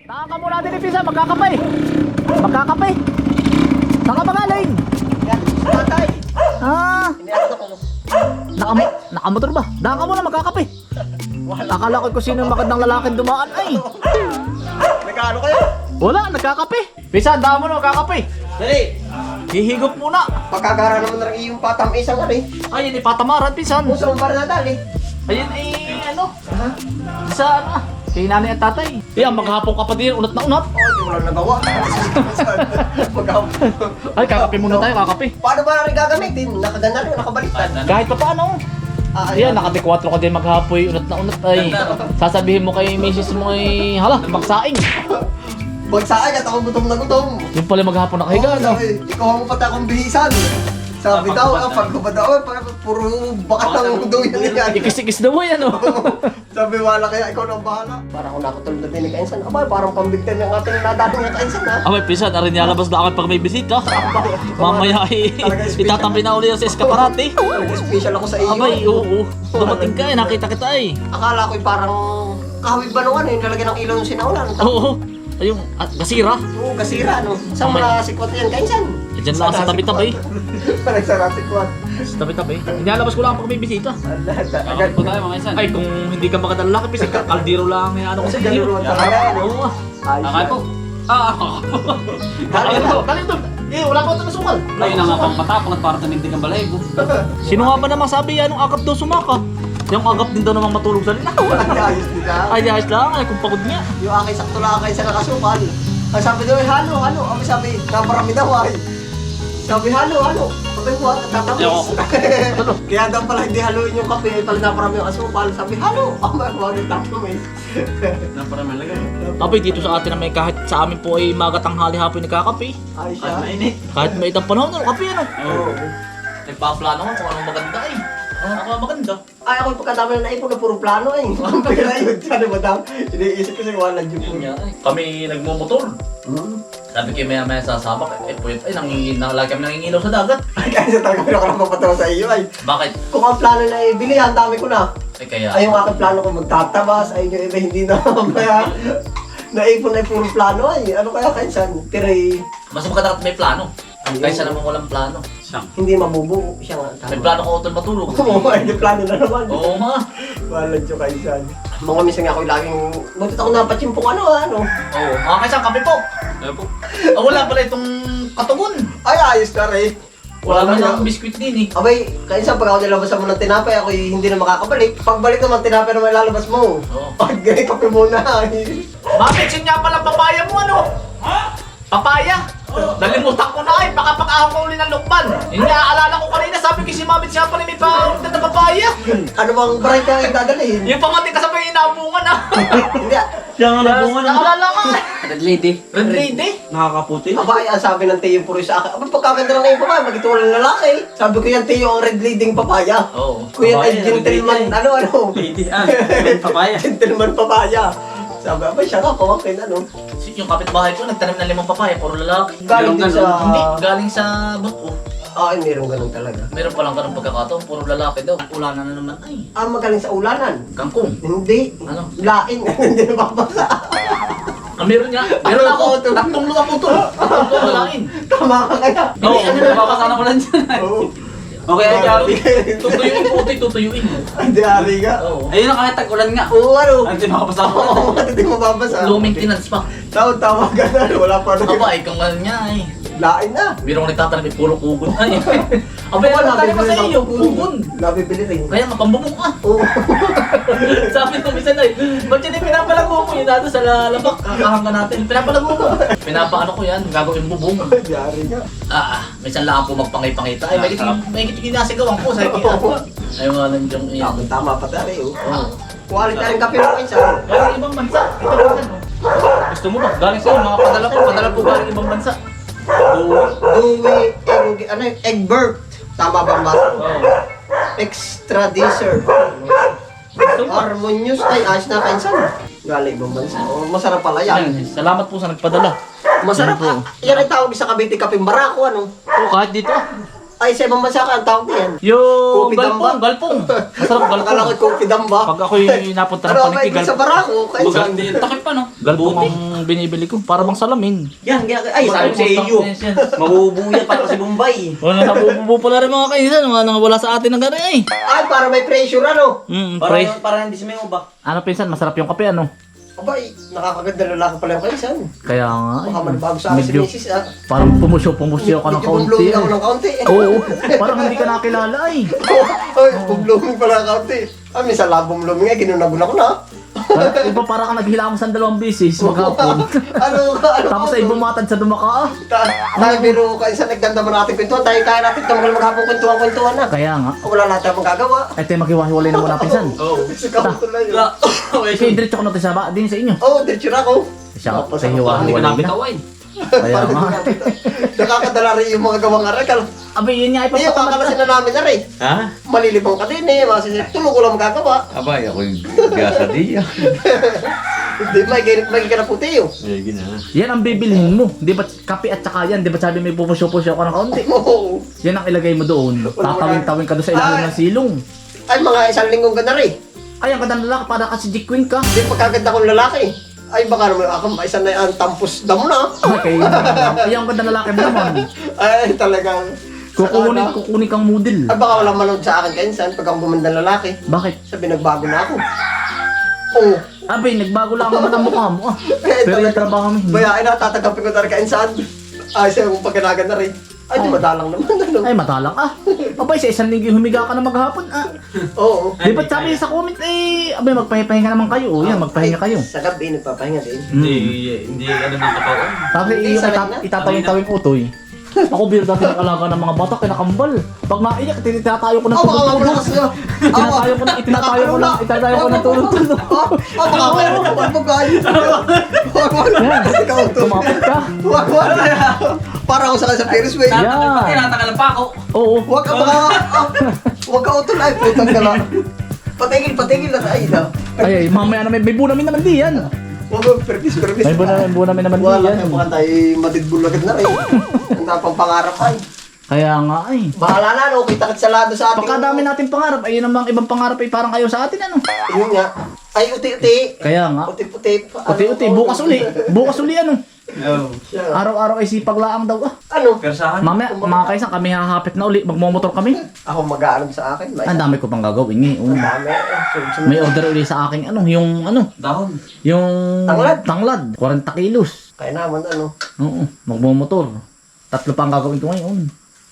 Taka ka muna din Pisa, magkakapay. Magkakapay. Taka ba galing? Yan, tatay. Ah, naka, nakamotor ba? Daka ka muna, magkakapay. Akala ko kung sino yung magandang lalaking dumaan. Ay, Nagkano kayo? wala, nagkakape. Pisa, dama mo na, magkakape. Dali. Hihigop muna. Pagkagara naman ng iyong patam isang ano eh. Ayun, ipatamaran, Pisan. Puso mo para nadali. Ayun, eh, ano? Sa ano? Kay nanay at tatay. Yan, maghapon ka pa din, unat na unat. Oh, di mo lang nagawa. Maghapon. Ay, kakape muna tayo, kakape. Paano ba natin gagamitin? Nakagana rin, nakabaliktad. Kahit pa paano. Ah, Ayan, nakadekwatro ka din maghapoy, unat na unat ay. Sasabihin mo kay misis mo ay, hala, magsaing. Bagsaan at ako gutom na gutom. Yung pala maghapon nakahiga, Oo, no? Ikaw ang pati akong bihisan. Sabi daw, ah, pagkubad daw, eh, parang puro bakat ng mundo yun yan. Ikis-ikis daw yan, ano? Sabi, wala kaya ikaw nang bahala. Parang ako nakatulog na din ni Kainsan. Aba, parang pambigtan ng ating nadating na Kainsan ha. Abay, pisa, narin nilabas na ako pag may bisita. Mamaya special. itatampi na ulit sa eskaparate. Talaga special ako sa iyo. Abay, oo. Dumating ka eh, nakita kita eh. Akala ko'y parang kahawig ba nung ano, yung lalagyan ng ilaw yung sinaulan. Oo. Ayun, at gasira. Oo, kasira no. Saan mo na sikwat yan, Kainsan? Eh, dyan lang sa tabi-tabi. Parang sa sikwat. Sa tabi-tabi. Nilalabas ko lang pag may bisita. Agad po tayo. Ay, kung hindi ka makadala lalaki, pisi ka, kaldero lang yung ano ko sa iyo. Galuruan talaga yan. eh. Oo. Akay po. Ah, ako. Dali doon, dali doon. Eh, wala ko ito na sukal. Ayun na nga pang matapang at para tumindig ang balahibo. Sino nga ba namang sabi yan nung agap daw sumaka? Yung agap din daw namang matulog sa linaw. Ay, ayos nila. Ay, di ayos lang. Ay, kung pagod niya. Yung aking sakto lang kayo sa nakasukal. Ang sabi daw, halo, halo. Ang sabi, naparami daw ay. Sabi, halo, halo. Sabi ko, Ayoko. tatamis. Kaya daw pala hindi haluin yung kape, pala naparami yung asukal. Sabi, halo. Ang mga mga tatamis. Naparami lagay. Abay, dito sa atin na may kahit sa amin po ay magatang hali hapon nagkakape. Ay Ay, siya. mainit. Kahit may itang panahon, ano, kape ano. Oo. Nagpaplano ko kung anong maganda eh. Ano ako maganda? Ay, ako yung pagkadami na naipon na puro plano eh. Ang pagkala yun siya, madam. Iniisip ko sa wala dyan po. Kami nagmumotor. Hmm. Sabi kayo maya maya sasabak. Eh, po ay, nangingin, lagi kami nangingilaw sa dagat. Ay, kaya sa talaga ako napapatawa sa iyo ay. Bakit? Kung ang plano na ibili, ang dami ko na. Eh, kaya... Ay, yung aking plano ko magtatabas, ay yung iba hindi na kaya naipon na yung puro plano ay. Ano kaya kainsan? Tiray, Mas maganda at may plano. Ayun. Kaysa naman walang plano. Siyang. hindi mabubuo siya nga. May plano ko utol matulog. Oo, ay may plano na naman. Oo nga. Wala dyan kainsan. Mga minsan nga ako laging, butit ako napachimpong ano, ano. Oo. Mga kaysa kape po. Ayun po. Ah, wala pala itong katugon. Ay, ayos na rin. Wala na naman akong biskwit din eh. Abay, kainsan pag ako nilabasan mo ng tinapay, ako hindi na makakabalik. Pagbalik naman, tinapay naman lalabas mo. Oo. Pag ganit kape muna. Bakit yun nga pala papaya mo ano? Ha? Papaya? Nalimutan ko na ay, baka pag-ahon ko uli ng lukban. Yun nga, alala ko kanina, sabi ko si Mabit siya pala may pa-order na papaya. ano bang bright ka yung dadalhin? Yung pamating kasabay yung inabungan ah. Hindi, Siya nga Naalala ko eh. Red lady. Red lady. Nakakaputi. Abay, ang sabi ng Teo Puro sa akin, abay, pagkaganda na yung papaya, magito walang lalaki. Sabi ko yan, Teo, ang red leading papaya. Oo. Kuya ay Papaya, gentleman, lady. ano, ano, Lady, ah. Papaya. gentleman papaya. Sabi, abay, siya nga, pamakin, ano. Yung kapitbahay ko, nagtanim ng limang papaya, puro lalaki. Galing din sa... Hindi, galing sa buto. Ah, ay, meron ganun talaga. Meron palang ganun pagkakataon, puro lalaki daw. Ulanan na naman ay. Ah, magaling sa ulanan. Kangkong. Hindi. Ano? Lain, hindi na babasa. Ah, meron nga. Meron Ano ako. Tatlong luwa po ito. Tatlong luwa malain. Tama ka kaya. Oo, napapasana ko lang dyan. Oo. Okay, ay Gabi. Tutuyuin po ito, tutuyuin. Ang diari ka. Oo. Ayun na kahit tag-ulan nga. Oo, ano? Hindi makapasama ko. Oo, hindi mo babasa. Low maintenance pa. Tawag, tawag ka na. Wala pa rin. Aba, ikaw nga niya eh. Lain na. Biro ko nagtatanim, eh, puro kugon ay. Aba, Oo, ano tayo pa sa iyo? Kugon. Nabibili rin. Kaya nga, pambubong ka. Oo. Sabi ko, minsan ay, ba't yun yung pinapalago mo yun natin sa lalabak? Kakahanga natin. Pinapalago mo. Pinapaano ko yan, gagawin bubong. Diari ka. Ah, ah, minsan lang ako magpangay-pangita. Ay, may kiting, may kiting ginasigawan ko sa ikiya. Ay, mga nandiyan eh. Tama, tama pa tari. Oh. Oo. Quality rin kape mo kinsa. Galing ibang bansa. Ito naman, no? Gusto mo ba? Galing sa'yo, mga padala po. Padala po galing ibang bansa. Dewey, egg, ano yun? Egbert. Tama ba basa? Oo. Extra dessert. Gusto mo? Harmonious. Ay, ayos na kainsan. Galing ibang bansa. Oh, masarap pala yan. Salamat po sa nagpadala. Masarap Yan po. ah. Yan ang tawag sa Cavite Kaping Barako, ano? Oo, kahit dito. Ay, sa ibang bansa ka, ang tawag niyan. Yung damba. galpong. Masarap Akala ko kopi damba. Pag ako'y napunta ng Ano, may paniki, sa barako. Kaya Baga, sa... hindi. Takip pa no? Galpong ang binibili ko. Para bang salamin. Yan, yan. Ay, sabi sa iyo. Mabubuo yan para kasi Bombay. Wala nabububo pala rin mga kaisan. Mga nang wala sa atin ng gari ay. Ay, para may pressure, ano? Mm, Para, pre. para hindi sumayo ba? Ano pinsan, masarap yung kape ano? Abay, nakakaganda lalaki pala yung kaisan. Kaya nga. Baka manibago sa akin si medyo, Mrs. ah. parang pumusyo-pumusyo ka ng Medyo kaunti. bumblowing ako eh. ng kaunti. Oo, parang hindi ka nakilala ay. Ay, bumblowing pala ng kaunti. Ah, minsan lang bumblowing eh, ginunagun ako na. Parang- Iba para ka naghilamos ng dalawang bisis maghapon. ano, ano, Tapos ay bumatad sa dumaka. Ta- Tayo biro ka isa nagdanda mo natin kwentuhan. Tayo kaya natin tumagal maghapon kwentuhan kwentuhan na. Kaya nga. Wala natin ang magagawa. Ay tayo maghiwa-hiwalay na muna pinsan. Oo. Kasi kamutuloy yun. Kasi diretso ko na tayo sa ba, din sa inyo. Oo, oh, diretso na ako. Siya, ako, hiwa-hiwalay na. Bitawan. Kaya nga. Nakakadala rin yung mga gawang aral. Abay, yun nga Hindi, yung ipapatamad kakalasin na namin na rin. Ha? Malilibang ka din eh. Mga sisip, tulong ko lang magagawa. Abay, ako yung gasa diya. Hindi, may ganit, may kanaputi yun. Eh, gina. Yan ang bibilhin mo. Di ba kape at saka yan? Di ba sabi may pupusyo-pusyo ka ng kaunti? Oo. Yan ang ilagay mo doon. Tatawin-tawin ka doon sa ilalim ng silong. Ay, mga isang linggong ka na rin. Ay, ang ganda ng lalaki para kasi jikwing ka. Hindi, pagkaganda kong lalaki. Ay, baka naman ako, isa na yan, tampos damo na. Ay, kay Ay, ang ganda ng lalaki mo naman. Ay, talagang... Kukunin, Saka kukunin kang model. na- Ay, baka walang manood sa akin kainsan pag ako gumanda lalaki. Bakit? Sabi, nagbago na ako. Oo. Abay, nagbago lang naman ang mukha mo ah. Eh, Pero yung talaga. trabaho mo. Bayain na, ko talaga kainsan. Ay, siya kung pagkanagan na rin. Ay, di madalang naman. Ano? Ay, matalang ah. Abay, sa isang linggo humiga ka na maghapon ah. Oo. Di ba sabi sa comment eh, abay, magpahinga naman kayo. O yan, magpahinga kayo. Sa gabi, nagpapahinga din. Hindi, hindi ano ng katawan. Sabi, Hindi, iyo, sanay ita- na. itatawin-tawin utoy. Ako biro dati ng alaga ng mga bata, kinakambal. Pag naiyak, tinatayo ko ng Oh, baka tulog-tulog. na. Ko na, itinatayo ko na, itinatayo ko ng tulog-tulog. Oh, oh, baka meron ka pang bugay. Wag, wag. Yan, Ikaw to. tumapit ka. Wag, wag. Para ako sa sa Ferris wheel. Yeah. Tinatagal pa ako. Oo. Wag ka baka. ah, Wag ka utol ay putang ka lang. Patigil, patigil na tayo na. Ay, ay, mamaya na may, may bunamin naman di yan. Wag ka, perpis, perpis. May bunamin, bunamin naman di Wala yan. ka, baka tayo matidbul agad na rin. Ang tapang pangarap ay. Kaya nga ay. Bahala na, no? Kita kita salado sa ating... Pagkadami natin pangarap, ayun namang ibang pangarap ay parang ayaw sa atin ano. Yun nga. Ay, uti-uti. Kaya nga. Uti-uti. Uti-uti, bukas uli. Bukas uli ano. Siya. Araw-araw ay sipag laang daw ah. Ano? Persahan. Mamaya, mga kaisang kami hahapit na uli. Magmomotor kami. Ako mag-aalam sa akin. May Ang dami ko pang gagawin ngayon. Ang dami. May order uli sa aking ano, yung ano, Dahon. yung Tanglad. tanglad 40 kilos. Kaya naman, ano? Oo, magmomotor. Tatlo pa ang gagawin ko ngayon.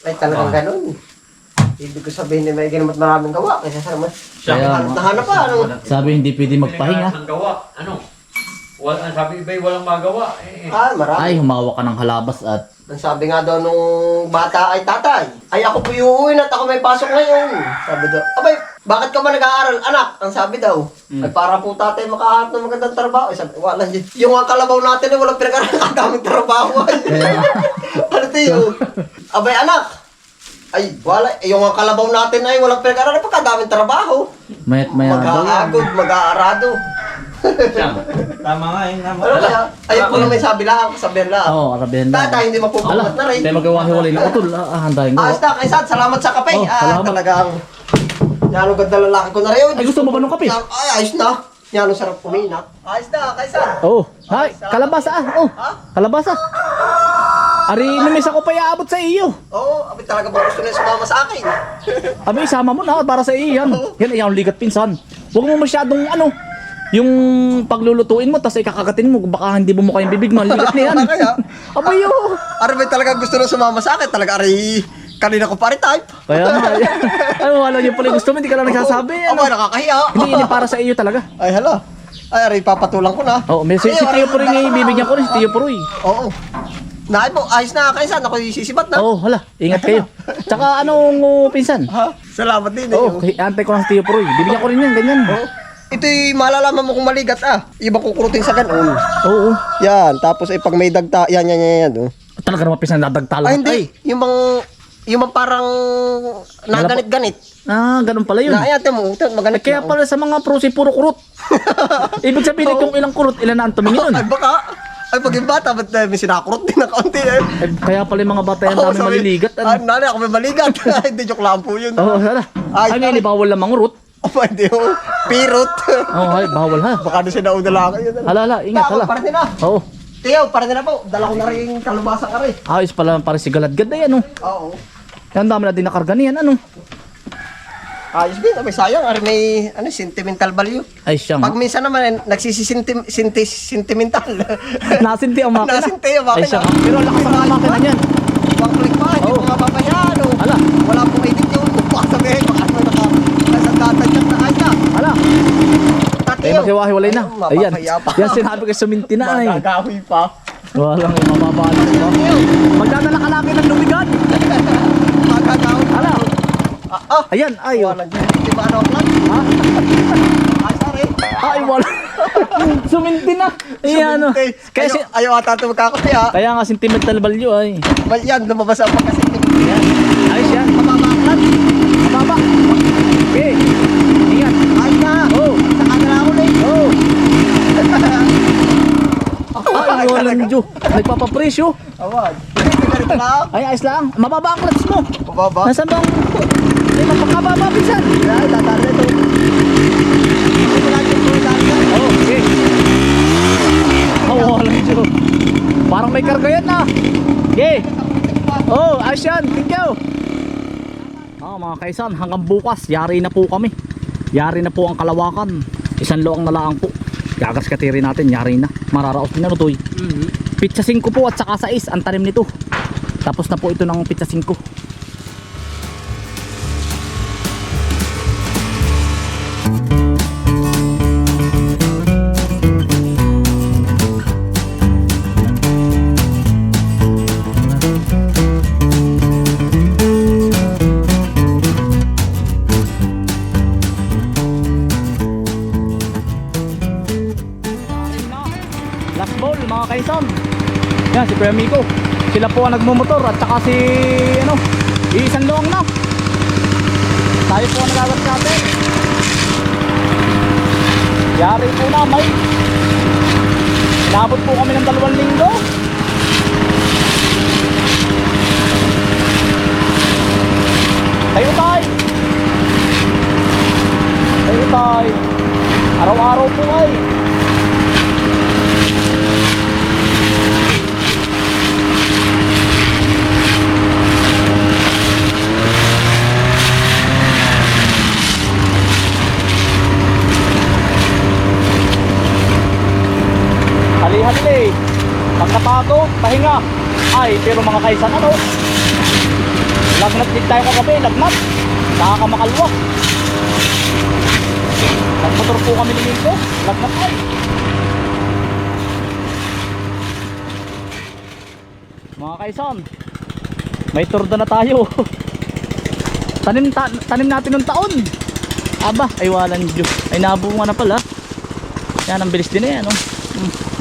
Ay, talagang ganun. Ibig ko sabihin na may ginamat maraming gawa. Kaysa sa naman. Kaya Hanap na hanap pa, ano? Sabi hindi pwede magpahinga. Ang gawa, ano? Wala, sabi iba'y walang magawa. Eh, Ah, marami. Ay, humawak ka ng halabas at Ang sabi nga daw nung bata ay tatay, ay ako po uuwi na at ako may pasok ngayon. Sabi daw, abay, bakit ka ba nag-aaral, anak? Ang sabi daw, ay para po tatay makahanap ng magandang trabaho. Ay sabi, wala yun. Yung mga kalabaw natin ay walang pinag-aaral, ang daming trabaho. Ay. ano tayo? Abay, anak, ay, wala, yung mga kalabaw natin ay walang pinag-aaral, pagkadaming trabaho. mayat maya daw. Mag-aagod, mag-aarado. Tama nga yun. Tama. Ano kaya? Ayun po na may sabi lang, sabi lang. Oo, arabihan na. Tatay, hindi mapupungat na rin. Tayo magawa-hiwalay ng utol. Ah, ah, handahin ko. Ayos na, kaysa salamat sa kape. Oh, ah, salamat. talagang, yan ang ganda lalaki ko na rin. Ay, gusto mo ba ng kape? Ay, ayos na. Yan ang sarap kumina. Ayos na, kaysa. Oo. Ay, kalabasa ah. Oh, Ha? kalabasa. Ari, numis ako pa iaabot sa iyo. Oo, oh, abi talaga ba gusto niya sumama sa akin? Abi, isama mo na para sa iyo yan. Yan ay ang ligat pinsan. Huwag mo masyadong ano, yung paglulutuin mo, tapos ikakagatin mo, baka hindi mo mukha yung bibig mo, ang ligat na yan. Abay, oh. Ari, talaga gusto na sumama sa akin. Talaga, ari, kanina ko pa rin type. Kaya nga, ay, wala niyo pala yung gusto mo, hindi ka lang nagsasabi. Ano? Aba, nakakahiya. Hindi, hindi para sa iyo talaga. Ay, hala. Ay, ari, papatulang ko na. Oh, may si, si Tio Puroy nga bibigyan ko rin, si Tio Puroy. Oo. Naay po, ayos na, kaysa. Ako sisibat na. Oo, oh, hala, ingat kayo. Tsaka anong uh, pinsan? Ha? Salamat din. Oo, eh. oh, antay ko lang si Tio Puroy. Bibigyan ko rin yan, ganyan. Oh. Ito'y malalaman mo kung maligat ah. Iba kukurutin sa ganun. Oo. Yan, tapos ay pag may dagta, yan, yan, yan, yan. Oh. Talaga naman pinsan dadagtala. Ay, hindi. Yung bang, yung bang parang naganit-ganit. Ah, ganun pala yun. Na, ayan, mo, ito, maganit Kaya na, oh. pala sa mga prusi puro kurot. Ibig sabihin kung ilang kurot, ilan na ang tumingin nun. Ay, baka. Ay, pag yung bata, ba't uh, may sinakurot din na kaunti eh? Eh, kaya pala yung mga bata yan dami sabi- maliligat. Ah, Ano? nanay, ako may maligat. Hindi, joke lang po yun. Oo, oh, hala. Ay, Ay, ngayon, ay. bawal lang mangurot. Oh, pwede oh. Pirot. Oo, oh, ay, bawal ha. Baka doon siya nauna lang kayo. Hala, hala, ingat, hala. Para din na. Oo. Tiyo, para din na po. Dala ko na rin kalubasa ka rin. Ayos pala, para si Galadgad na yan, oh. Oo. Yan, dami na din nakarga niyan, ano? Ayos din. May sayang. Ari may ano, sentimental value. Ay, siyang. Pag minsan naman, eh, nagsisisintim, sintis, sentimental. Nasinti ang makina. Nasinti ang makina. Ay, siyang. Pero ang lakas ng makina niyan. Pang click pa, hindi Oo. ko mapapabayaan. oh. Hala. Wala pong edit yun. Baka sabihin, baka ano, naka, nasa data chat na ay. Tatiyo. Eh, maghiwa-hiwalay na. Ayun, Ayan. mapapaya pa. Yan sinabi ko sa minti na, ay. Magagahoy pa. Walang yung mababalo pa. Tiyo, Magdadala ka namin ng lumigan. Ah, ah. Ayan, ay. Wala dyan. Di ba ano lang? Ha? Ay, sorry. Ay, wala. Suminti na. Ayan, ano. Kaya, Kaya, si, ayaw ata ito magkakoy ha. kaya nga sentimental value, ay. Well, yan, lumabas ang pagkasintim. Ayan. Ayos yan. Mababaklan. Mababa. Okay. Ingat. Ay na. Oh. Sa kanila ako na eh. Oh. Ay, walang Diyo. Nagpapapresyo. Hindi, lang. Ay, ayos lang. Mababa ang clutch mo. Mababa. Nasaan bang... Ay, mapakababa pinsan. Ay, tatalo ito. Oh, okay. Oh, walang Diyo. Parang may karga yan na. Okay. Oh, ayos yan. Thank you. Ah, mga kaisan, hanggang bukas, yari na po kami. Yari na po ang kalawakan. Isang loang na lang po. Gagas katiri natin, yari na. Mararaos din na lutoy. Pizza 5 po at saka 6 ang tanim nito. Tapos na po ito ng pizza 5. Sila po ang nagmumotor at saka si ano, isang luwang na. Tayo po ang nagagas natin. Yari po na may. Inabot po kami ng dalawang linggo. Tayo tayo. Tayo tayo. Araw-araw po ay. Pahinga. Ay, pero mga kaisan ano? Lagnat din tayo kagabi, lagnat. Nakakamakalwa. Nagmotor po kami ni Minko. Lagnat ay. Mga kaisan, may turda na tayo. tanim, ta- tanim natin ng taon. Aba, ay walang Diyos. Ay nabunga na pala. Yan, ang bilis din eh, ano? Mm.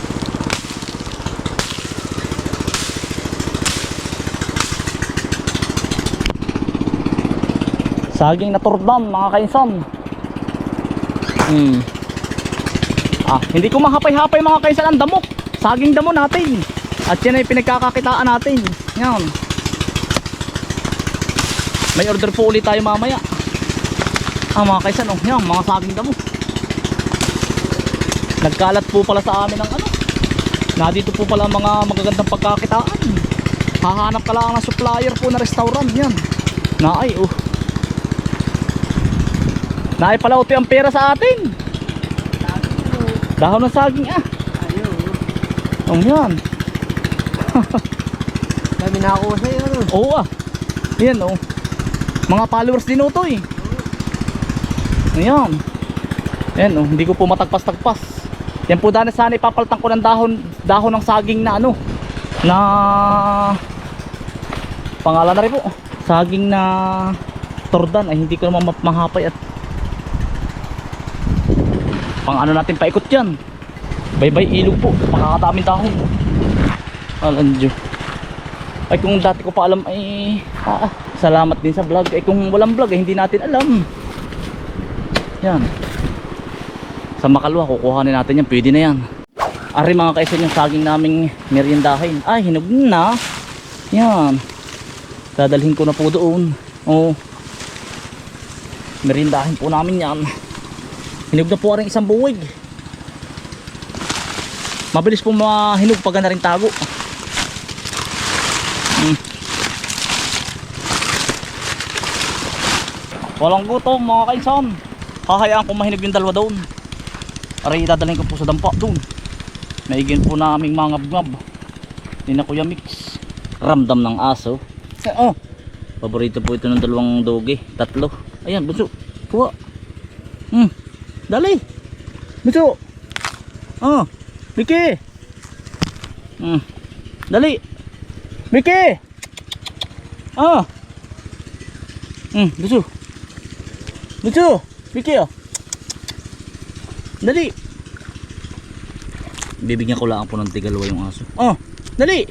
Saging na turdan, mga kainsan. Hmm. Ah, hindi ko mahapay-hapay mga kainsan ang damo. Saging damo natin. At yan ay pinagkakakitaan natin. Yan. May order po ulit tayo mamaya. Ah, mga kaisan, oh, yan, mga saging damo. Nagkalat po pala sa amin ng ano. Na dito po pala mga magagandang pagkakitaan. Hahanap ka lang ng supplier po na restaurant yan. Naay, oh. Naay pala uti ang pera sa atin. Dahon ng saging ah. Oh, yan. Dami na ako sa'yo. Ano? Oo ah. Yan oh. Mga followers din ito eh. Ayan. Ayan oh, hindi ko po matagpas-tagpas. Yan po dahil sana ipapaltan ko ng dahon, dahon ng saging na ano. Na pangalan na rin po. Saging na tordan ay hindi ko naman ma- mahapay at pang ano natin paikot yan. Bye-bye ilog po. Pakakadaming dahon. Alanjo. Ay kung dati ko pa alam ay ah, ah, salamat din sa vlog. Ay kung walang vlog ay hindi natin alam. Yan. Sa makalwa kukuhanin natin yan. Pwede na yan. Ari mga kaisan yung saging naming meriendahin. Ay, hinog na. Yan. Dadalhin ko na po doon. Oh. Meriendahin po namin yan. Hinog na po rin isang buwig. Mabilis po mahinog pag na rin tago. Hmm. Walang gutom mga kaisan. Hahayaan ko mahinog yung dalawa doon. Aray dadalhin ko po sa dampa doon. Maigin po naming mga ngab-ngab. Hindi na kuya mix. Ramdam ng aso. Eh, Oh. Paborito po ito ng dalawang doge. Tatlo. Ayan, bunso. Kuha. Hmm. Dali. Bunso. Oh. Miki. Hmm. Dali. Miki. Ah. Hmm, bunso. Bunso. Miki oh. Dali. Bibigyan ko lang po ng tigalawa yung aso. Oh, dali.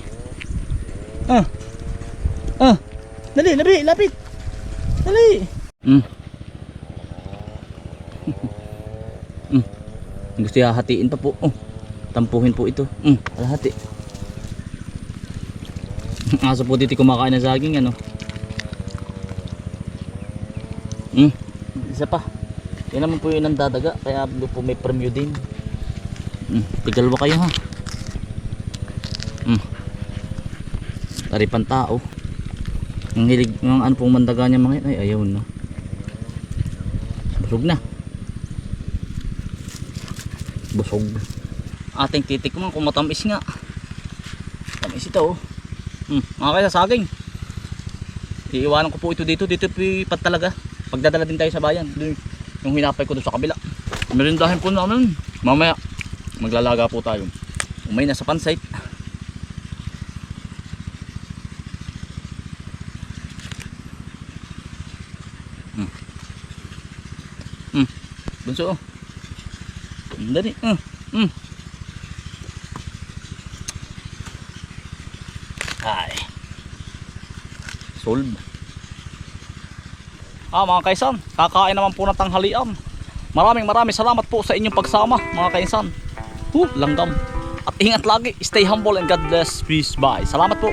Ah. Ah. Dali, labi, lapit. Dali. Mm. Mm. Gusto hahatiin pa po. Oh. Tampuhin po ito. Mm, hati. Aso po dito kumakain ng saging ano. Mm. Isa pa. Yan naman po yun ang dadaga. Kaya po may premyo din. Mm, tigalwa kayo ha. Mm. Taripan tao. Ang hilig ng ano pong mandaga niya mga. Ay ayaw na. Busog na. Busog. Ating titik mo kung matamis nga. Tamis ito oh. Hmm, mga kaya saging. Iiwanan ko po ito dito. Dito po ipat talaga. Pagdadala din tayo sa bayan. Yung hinapay ko doon sa kabila. Merindahin po namin. Mamaya maglalaga po tayo. Umay na sa pansite. Hmm. Hmm. Bunso oh. Dali. Hmm. Hmm. Ay. Solve. Ah mga kaisan, kakain naman po ng tanghalian. Maraming maraming salamat po sa inyong pagsama mga kaisan. Huh, langgam. At ingat lagi, stay humble and God bless. Peace. Bye. Salamat po.